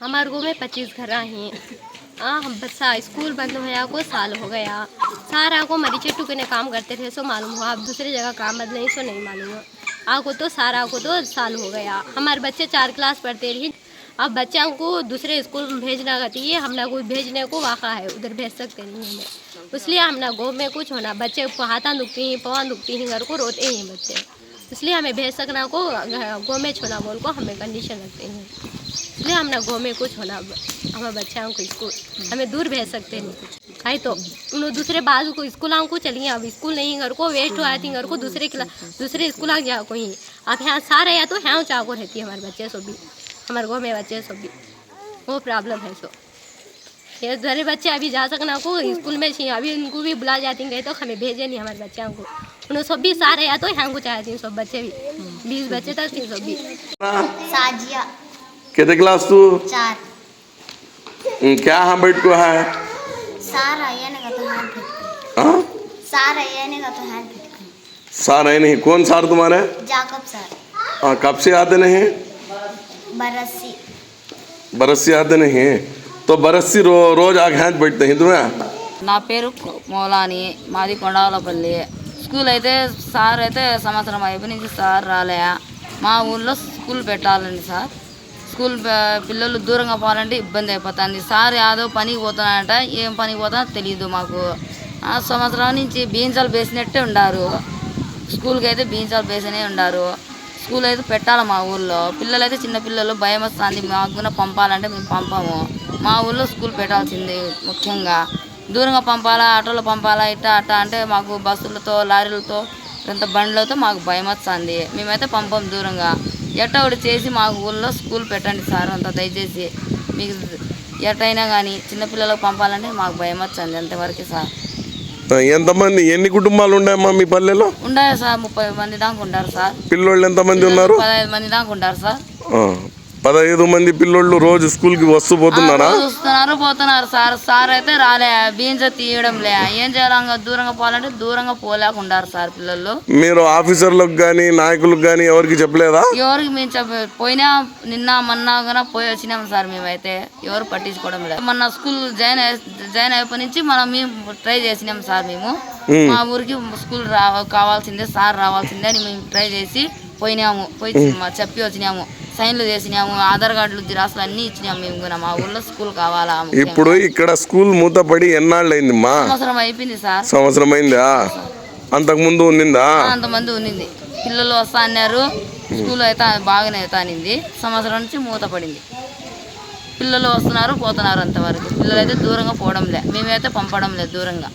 हमारे गाँव में पच्चीस घर हैं। हाँ हम बच्चा स्कूल बंद होया को साल हो गया। सारा को मरी चट्टू के काम करते थे, सो मालूम हुआ, अब दूसरी जगह काम बदले सो नहीं मालूम हुआ। आको तो सारा को तो साल हो गया। हमारे बच्चे चार क्लास पढ़ते रही। अब बच्चों को दूसरे स्कूल में भेजना कहती है, हमने कुछ भेजने को वाक़ा है, उधर भेज सकते नहीं हमें इसलिए हमने गाँव में कुछ होना, बच्चे हाथा दुखती हैं, पवा दुखती हैं, घर को रोते हैं बच्चे। इसलिए हमें भेज सकना को गाँव में छोना बोल को हमें कंडीशन रखते हैं इसलिए हमने गाँव में कुछ होना हमारे बच्चों को स्कूल हमें दूर भेज सकते नहीं। कुछ तो उन दूसरे बाजू को स्कूल को चलिए अब स्कूल नहीं, घर को वेस्ट हुआ थी घर को दूसरे दूसरे स्कूल आ जाओ कोई। अब यहाँ सारे या तो यहाँ चाहो रहती है हमारे बच्चे सब भी हमारे गाँव में बच्चे सब भी वो प्रॉब्लम है सो। ये सारे बच्चे अभी जा सकना को स्कूल में छी अभी उनको भी बुला जाती हैं तो हमें भेजे नहीं हमारे बच्चों को उन्हें सब भी सारे या तो यहाँ को चाहती हैं सब बच्चे भी। बीस बच्चे तक थी सब भी। साजिया। कितने क्लास तू? चार। क्या हाँ बैठ को है? सारा येने का तो हाथ भेट हाँ? सारा येने का तो हाथ भेट सार है नहीं कौन सार तुम्हारे? Jacob sir. हाँ कब से आते नहीं? बरसी। बरस से आते नहीं तो बरस से रो, रोज आगे हाथ बैठते हैं तुम्हें నా పేరు మౌలాని మాది కొండాలపల్లి స్కూల్ అయితే సార్ అయితే సంవత్సరం అయిపోయి నుంచి సార్ రాలే మా ఊళ్ళో స్కూల్ పెట్టాలండి సార్ స్కూల్ ప- పిల్లలు దూరంగా పోవాలంటే ఇబ్బంది అయిపోతుంది సార్ యాదో పనికి పోతున్నాడంట ఏం పనికి పోతానో తెలియదు మాకు ఆ సంవత్సరం నుంచి బీంచాలు వేసినట్టే ఉండారు స్కూల్కి అయితే బీంచాలు వేసనే ఉండారు స్కూల్ అయితే పెట్టాలి మా ఊళ్ళో పిల్లలైతే చిన్నపిల్లలు భయం వస్తుంది. మాకు పంపాలంటే మేము పంపము. మా ఊళ్ళో స్కూల్ పెట్టాల్సింది ముఖ్యంగా. దూరంగా పంపాలా ఆటోలో పంపాలా ఇట్ట అట్ట అంటే మాకు బస్సులతో లారీలతో ఇంత బండ్లతో మాకు భయం వస్తుంది. మేమైతే పంపం దూరంగా. ఎట్టా ఒకటి చేసి మా ఊళ్ళో స్కూల్ పెట్టండి సార్ అంత దయచేసి. మీకు ఎట్టయినా కానీ చిన్నపిల్లలకు పంపాలంటే మాకు భయం వచ్చింది అంతవరకే సార్. ఎంతమంది ఎన్ని కుటుంబాలు ఉన్నాయమ్మా మీ పల్లెలో? ఉండాలి సార్ ముప్పై మంది దాకా ఉంటారు సార్. పిల్లోళ్ళు ఎంతమంది ఉన్నారు? పదహైదు మంది దాకా ఉంటారు సార్. పదహైదు మంది పిల్లోళ్ళు రోజు స్కూల్కి వస్తూ పోతున్నారా రోజు వస్తున్నారు పోతున్నారు. సార్ సార్ అయితే రాలే. బీంజ తీయడం లే ఏం చేయాలి దూరంగా పోవాలంటే దూరంగా పోలేకుండారు సార్ పిల్లలు. మీరు ఆఫీసర్లకు కానీ నాయకులకు కానీ ఎవరికి చెప్పలేదా? ఎవరికి మేము చెప్ప పోయినా నిన్న మొన్న కూడా పోయి వచ్చినాం సార్ మేమైతే. ఎవరు పట్టించుకోవడం లేదు. మొన్న స్కూల్ జాయిన్ జాయిన్ అయిపోయి నుంచి మనం మేము ట్రై చేసినాం సార్ మేము. మా ఊరికి స్కూల్ రా కావాల్సిందే సార్ రావాల్సిందే అని మేము ట్రై చేసి పోయినాము పోయి మా చెప్పి వచ్చినాము సైన్లు చేసినాము ఆధార్ కార్డులు జిరాసులు అన్నీ ఇచ్చినాము మేము కూడా. మా ఊళ్ళో స్కూల్ కావాలా. ఇప్పుడు ఇక్కడ స్కూల్ మూతపడి ఎన్నాళ్ళు అయిందమ్మా సంవత్సరం అయిపోయింది సార్. సంవత్సరం అయిందా? అంతకుముందు ఉన్నిందా? అంతమంది ఉన్నింది. పిల్లలు వస్తా అన్నారు స్కూల్ అయితే బాగానే అవుతా అనింది. సంవత్సరం నుంచి మూత పడింది పిల్లలు వస్తున్నారు పోతున్నారు అంతవరకు. పిల్లలు అయితే దూరంగా పోవడం లే మేమైతే పంపడం లేదు దూరంగా.